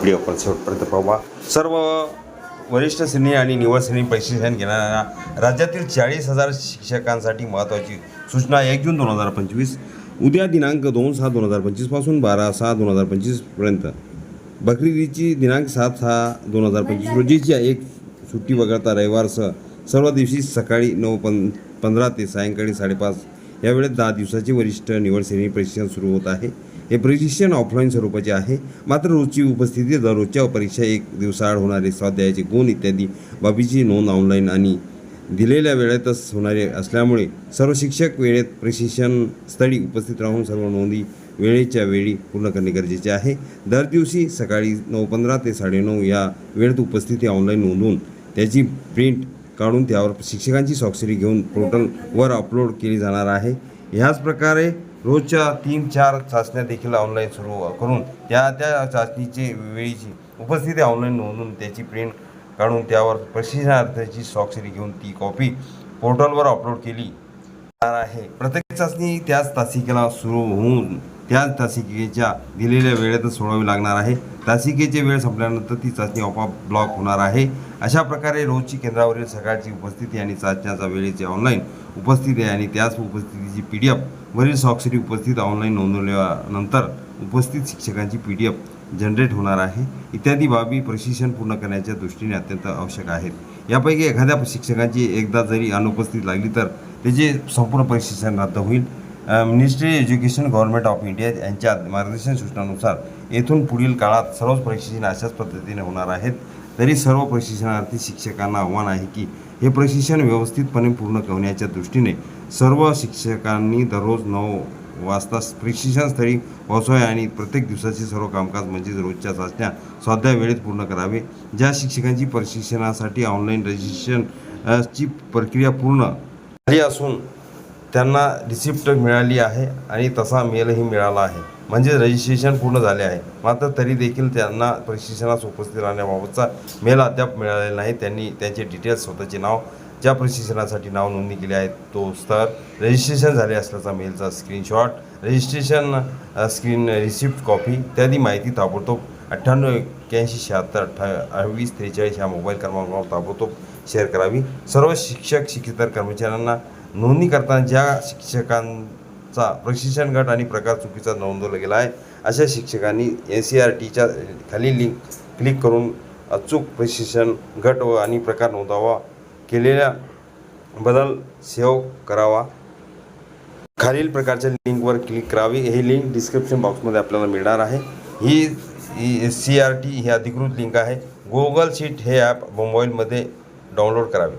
Video पण शेवटपर्यंत पाहा सर्व वरिष्ठ श्रेणी आणि निवड श्रेणी प्रशिक्षण घेणाऱ्या राज्यातील चाळीस हजार शिक्षकांसाठी महत्त्वाची सूचना एक जून दोन हजार पंचवीस उद्या दिनांक दोन सहा दोन हजार पंचवीसपासून बारा सहा दोन हजार पंचवीसपर्यंत बकरीदीची दिनांक सात सहा दोन हजार पंचवीस रोजीची एक सुट्टी वगळता रविवारसह सर्व दिवशी सकाळी नऊ पं पंधरा ते सायंकाळी साडेपाच या वेळेत दहा दिवसाचे वरिष्ठ निवड श्रेणी प्रशिक्षण सुरू होत आहे. हे प्रशिक्षण ऑफलाईन स्वरूपाचे आहे. मात्र रोजची उपस्थिती दररोजच्या परीक्षा एक दिवसाआड होणारे स्वाध्यायाचे गुण इत्यादी बाबीची नोंद ऑनलाईन आणि दिलेल्या वेळेतच होणारे असल्यामुळे सर्व शिक्षक वेळेत प्रशिक्षण स्थळी उपस्थित राहून सर्व नोंदी वेळेच्या वेळी पूर्ण करणे गरजेचे आहे. दर दिवशी सकाळी नऊ पंधरा ते साडेनऊ या वेळेत उपस्थिती ऑनलाईन नोंदवून त्याची प्रिंट काढून त्यावर शिक्षकांची स्वाक्षरी घेऊन पोर्टलवर अपलोड केली जाणार आहे. ह्याच प्रकारे रोजच्या तीन चार चाचण्या देखील ऑनलाईन सुरू करून त्या त्या चाचणीची वेळीची उपस्थिती ऑनलाईन नोंदवून त्याची प्रिंट काढून त्यावर प्रशिक्षणार्थाची स्वाक्षरी घेऊन ती कॉपी पोर्टलवर अपलोड केली जाणार आहे. प्रत्येक चाचणी त्याच तासिकेला सुरू होऊन त्याच तासिकेच्या दिलेल्या वेळेतच सोडावी लागणार आहे. तासिकेची वेळ संपल्यानंतर ती चाचणी आपोआप ब्लॉक होणार आहे. अशा प्रकारे रोजची केंद्रावरील सकाळची उपस्थिती आणि चाचण्याचा वेळेची ऑनलाईन उपस्थिती आणि त्याच उपस्थितीची पी डी एफ वरील स्वाक्षरी उपस्थित ऑनलाईन नोंदवल्यानंतर उपस्थित शिक्षकांची पी डी एफ जनरेट होणार आहे. इत्यादी बाबी प्रशिक्षण पूर्ण करण्याच्या दृष्टीने अत्यंत आवश्यक आहेत. यापैकी एखाद्या शिक्षकांची एकदा जरी अनुपस्थित लागली तर त्याची संपूर्ण प्रशिक्षण रद्द होईल. Ministry education government of India यांच्या मार्गदर्शन सूचनानुसार येथून पुढील काळात सर्वच प्रशिक्षण अशाच पद्धतीने होणार आहेत. तरी सर्व प्रशिक्षणार्थी शिक्षकांना आव्हान आहे की हे प्रशिक्षण व्यवस्थितपणे पूर्ण करण्याच्या दृष्टीने सर्व शिक्षकांनी दररोज नऊ वाजता प्रशिक्षण स्थळी आणि प्रत्येक दिवसाचे सर्व कामकाज म्हणजेच रोजच्या चाचण्या स्वाध्याय वेळेत पूर्ण करावे. ज्या शिक्षकांची प्रशिक्षणासाठी ऑनलाईन रजिस्ट्रेशन ची प्रक्रिया पूर्ण झाली असून त्यांना रिसिप्ट मिळाली आहे आणि तसा मेलही मिळाला आहे. म्हणजे रजिस्ट्रेशन पूर्ण झाले आहे. मात्र तरी देखील त्यांना प्रशिक्षणास उपस्थित राहण्याबाबतचा मेल अद्याप मिळालेला नाही. त्यांनी त्यांचे डिटेल्स स्वतःचे नाव ज्या प्रशिक्षणासाठी नाव नोंदणी केली आहे तो स्तर रजिस्ट्रेशन झाले असल्याचा मेलचा screenshot registration screen receipt copy इत्यादी माहिती ताबडतोब अठ्ठ्याण्णव एक्क्याऐंशी शहात्तर अठ्ठा वीस त्रेचाळीस ह्या मोबाईल क्रमांकावर ताबडतोब शेअर करावी. सर्व शिक्षक शिक्षितर कर्मचाऱ्यांना नोंदणी करताना ज्या शिक्षकांचा प्रशिक्षण गट आणि प्रकार चुकीचा नोंदवला गेला आहे अशा शिक्षकांनी एन सी आर टीच्या खाली लिंक क्लिक करून अचूक प्रशिक्षण गट व आणि प्रकार नोंदावा. केलेल्या बदल सेव्ह करावा. खालील प्रकारच्या लिंकवर क्लिक करावी. हे लिंक डिस्क्रिप्शन बॉक्समध्ये आपल्याला मिळणार आहे. ही ही सी आर टी ही अधिकृत लिंक आहे. गुगल शीट हे ॲप मोबाईलमध्ये डाउनलोड करावे.